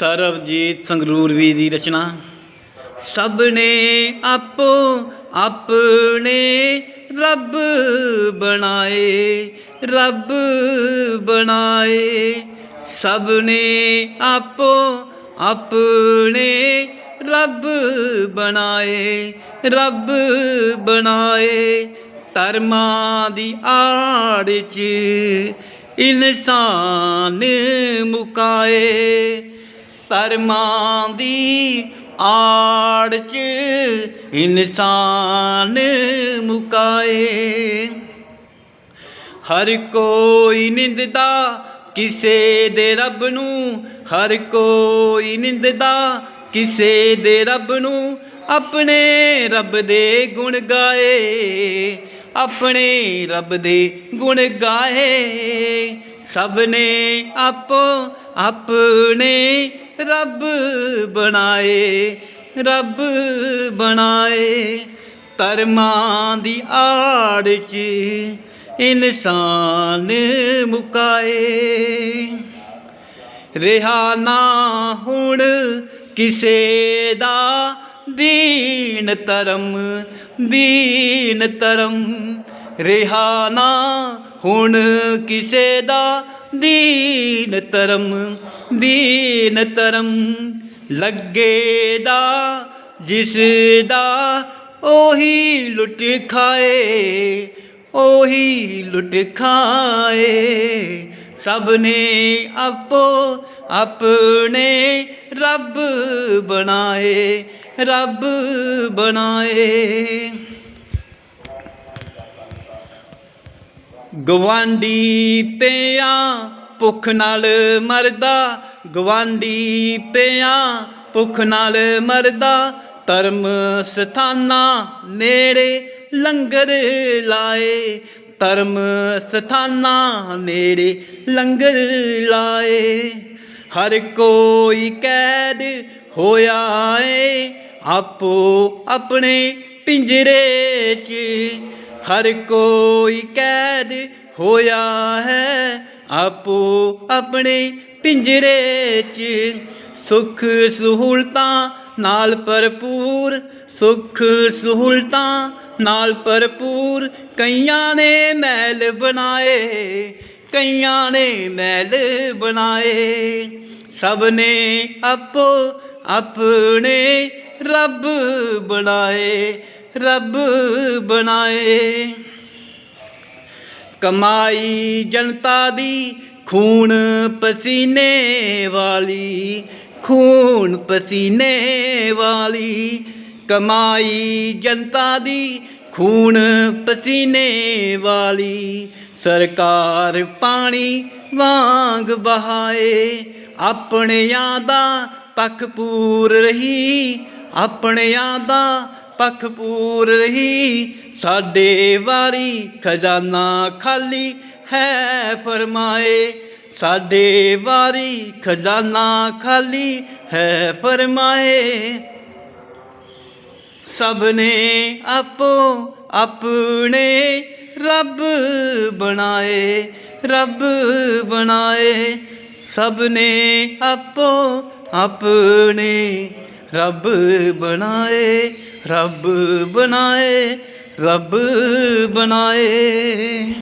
ਸਰਬਜੀਤ ਸੰਗਰੂਰਵੀ ਦੀ ਰਚਨਾ। ਸਭ ਨੇ ਆਪੋ ਆਪਣੇ ਰੱਬ ਬਣਾਏ ਰੱਬ ਬਣਾਏ। ਸਭ ਨੇ ਆਪੋ ਆਪਣੇ ਰੱਬ ਬਣਾਏ ਰੱਬ ਬਣਾਏ। ਧਰਮਾਂ ਦੀ ਆੜ 'ਚ ਇਨਸਾਨ ਮੁਕਾਏ। ਧਰਮਾਂ ਦੀ ਆੜ 'ਚ ਇਨਸਾਨ ਮੁਕਾਏ। ਹਰ ਕੋਈ ਨਿੰਦਦਾ ਕਿਸੇ ਦੇ ਰੱਬ ਨੂੰ, ਹਰ ਕੋਈ ਨਿੰਦਦਾ ਕਿਸੇ ਦੇ ਰੱਬ ਨੂੰ, ਆਪਣੇ ਰੱਬ ਦੇ ਗੁਣ ਗਾਏ, ਆਪਣੇ ਰੱਬ ਦੇ ਗੁਣ ਗਾਏ। ਸਭ ਨੇ ਆਪੋ ਆਪਣੇ ਰੱਬ ਬਣਾਏ ਰੱਬ ਬਣਾਏ। ਧਰਮਾਂ ਦੀ ਆੜ 'ਚ ਇਨਸਾਨ ਮੁਕਾਏ। ਰਿਹਾ ਨਾ ਹੁਣ ਕਿਸੇ ਦਾ ਦੀਨ ਧਰਮ ਦੀਨ ਧਰਮ। ਰਿਹਾ ਨਾ ਹੁਣ ਕਿਸੇ ਦਾ ਦੀਨ ਧਰਮ ਦੀਨ ਧਰਮ ਲੱਗੇ ਦਾ ਜਿਸ ਦਾ ਉਹੀ ਲੁੱਟ ਖਾਏ, ਉਹੀ ਲੁੱਟ ਖਾਏ। ਸਭ ਨੇ ਆਪੋ ਆਪਣੇ ਰੱਬ ਬਣਾਏ ਰੱਬ ਬਣਾਏ। ਗਵਾਂਡੀ ਪਿਆ ਭੁੱਖ ਨਾਲ ਮਰਦਾ ਗਵਾਂਡੀ ਪਿਆ ਭੁੱਖ ਨਾਲ ਮਰਦਾ, ਧਰਮ ਸਥਾਨਾਂ ਨੇੜੇ ਲੰਗਰ ਲਾਏ। ਧਰਮ ਸਥਾਨਾਂ ਨੇੜੇ ਲੰਗਰ ਲਾਏ। ਹਰ ਕੋਈ ਕੈਦ ਹੋਇਆ ਏ, ਆਪੋ ਆਪਣੇ ਪਿੰਜਰੇ 'ਚ ਹਰ ਕੋਈ ਕੈਦ ਹੋਇਆ ਹੈ, ਆਪੋ ਆਪਣੇ ਪਿੰਜਰੇ 'ਚ। ਸੁੱਖ ਸਹੂਲਤਾਂ ਨਾਲ ਭਰਪੂਰ, ਸੁੱਖ ਸਹੂਲਤਾਂ ਨਾਲ ਭਰਪੂਰ ਕਈਆਂ ਨੇ ਮਹਿਲ ਬਣਾਏ, ਕਈਆਂ ਨੇ ਮਹਿਲ ਬਣਾਏ। ਸਭ ਨੇ ਆਪੋ ਆਪਣੇ ਰੱਬ ਬਣਾਏ ਰੱਬ ਬਣਾਏ। ਕਮਾਈ ਜਨਤਾ ਦੀ ਖੂਨ ਪਸੀਨੇ ਵਾਲੀ, ਖੂਨ ਪਸੀਨੇ ਵਾਲੀ। ਕਮਾਈ ਜਨਤਾ ਦੀ ਖੂਨ ਪਸੀਨੇ ਵਾਲੀ, ਸਰਕਾਰ ਪਾਣੀ ਵਾਂਗ ਬਹਾਏ ਆਪਣਿਆਂ ਦਾ ਪੱਖ ਪੂਰ ਰਹੀ, ਆਪਣਿਆਂ ਦਾ ਪੱਖਪੂਰ ਰਹੀ, ਸਾਡੇ ਵਾਰੀ ਖਜ਼ਾਨਾ ਖਾਲੀ ਹੈ ਫਰਮਾਏ। ਸਾਡੇ ਵਾਰੀ ਖਜ਼ਾਨਾ ਖਾਲੀ ਹੈ ਫਰਮਾਏ। ਸਭ ਨੇ ਆਪੋ ਆਪਣੇ ਰੱਬ ਬਣਾਏ ਰੱਬ ਬਣਾਏ। ਸਭ ਨੇ ਆਪੋ ਆਪਣੇ ਰੱਬ ਬਣਾਏ ਰੱਬ ਬਣਾਏ ਰੱਬ ਬਣਾਏ।